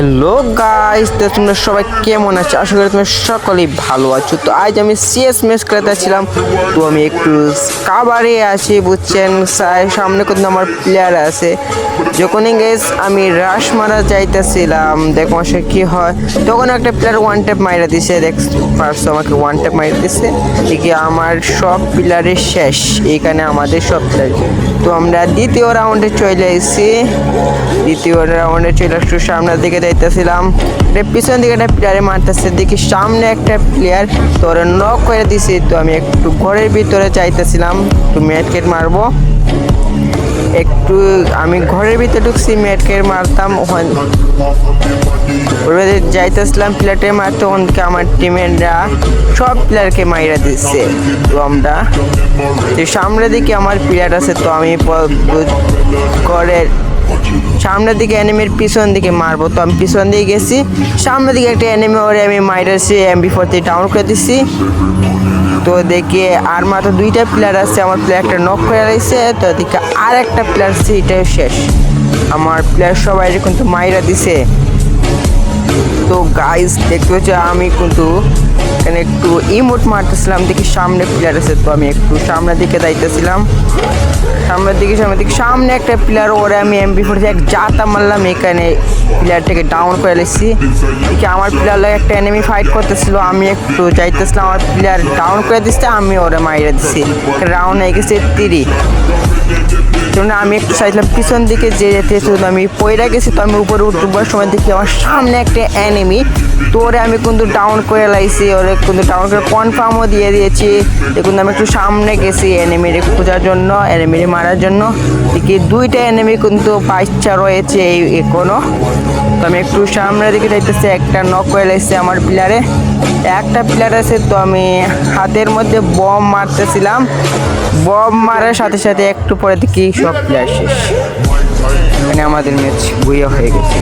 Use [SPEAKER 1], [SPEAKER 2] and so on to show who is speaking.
[SPEAKER 1] Hello guys তো তোমরা সবাই কেমন আছো? আশা করি তোমরা সকলেই ভালো আছো। তো আজ আমি সিএস ম্যাচ খেলাতে ছিলাম। তো আমি একটু কাবারে আছি, বুঝছেন? সামনে কিন্তু আমার প্লেয়ার আছে। যখনই গেস আমি রাশ মারা যাইতেছিলাম, দেখো সে কি হয়। তখন একটা প্লেয়ার ওয়ান ট্যাপ মাইরা দিছে, দেখ পারছ আমাকে ওয়ান ট্যাপ মাইরা দিছে। এদিকে আমার সব প্লেয়ারের শেষ এইখানে আমাদের সব প্লেয়ার তো আমরা দ্বিতীয় রাউন্ডে চলে এসেছি দ্বিতীয় রাউন্ডে চলে আসছি সামনের দিকে যাইতেছিলাম। পিছন দিকে একটা প্লেয়ারে মারতেছে, দেখি সামনে একটা প্লেয়ার তো ওরা নক করে দিছে। তো আমি একটু ঘরের ভিতরে চাইতেছিলাম তো ম্যাটকেট মারবো। একটু আমি ঘরের ভিতরে ঢুকছি ম্যাটকেট মারতাম, ওখানে যাইতেছিলাম প্লেয়ারটা মারতে ওনকে আমার টিমেরা সব প্লেয়ারকে মাইরা দিচ্ছে রমটা তো সামনের দিকে আমার প্লেয়ার আছে, তো আমি ঘরের সামনের দিকে এনিমির পিছন দিকে মারবো। তো আমি পিছন দিকে গেছি, সামনের দিকে একটা এনিমি ওরে আমি মাইরাছি এমবি ফোরটি ডাউন করে দিছি। তো দেখি আর মাত্র দুইটা প্লেয়ার আছে, আমার প্লেয়ারটা নক করে রয়েছে তো দেখি আর একটা প্লেয়ার এটাও শেষ। আমার প্লেয়ার সবাই কিন্তু মাইরা দিছে। তো গাইস দেখতে পাচ্ছি আমি কিন্তু এখানে একটু ইমোট মারতেছিলাম, দেখি সামনে প্লেয়ার আছে তো আমি একটু সামনের দিকে যাইতেছিলাম। সামনের দিকে সামনের দিকে, সামনে একটা প্লেয়ার ওরে আমি এমবি ফোর এক জাতা মারলাম, এখানে প্লেয়ারটাকে ডাউন করে লেছি দেখি আমার প্লেয়ার লাগে একটা এনিমি ফাইট করতেছিল, আমি একটু যাইতেছিলাম, আমার প্লেয়ার ডাউন করে দিচ্ছে আমি ওরে মাইরে দিছি। রাউন্ড হয়ে গেছে তিরি। জন্য আমি একটু চাইছিলাম পিছন দিকে যে যেতে আমি পয়রা গেছি তো আমি উপরে উঠবার সময় দেখি আমার সামনে একটা অ্যানিমি তো ওরে আমি কিন্তু ডাউন করে লাইছি, ওরে কিন্তু ডাউন করে কনফার্মও দিয়ে দিয়েছি। দেখুন আমি একটু সামনে গেছি এনিমিরে খোঁজার জন্য এনিমিরে মারার জন্য। দেখি দুইটা এনিমি কিন্তু বাচ্চা রয়েছে এই এখনও। তো আমি একটু সামনের দিকে যাইতেছি, একটা নক করে লাইছি আমার প্লেয়ারে একটা প্লেয়ার আছে তো আমি হাতের মধ্যে বম মারতেছিলাম। বম মারার সাথে সাথে একটু পরে দেখি সব প্লেয়ার মানে আমাদের ম্যাচ বইয়া হয়ে গেছে।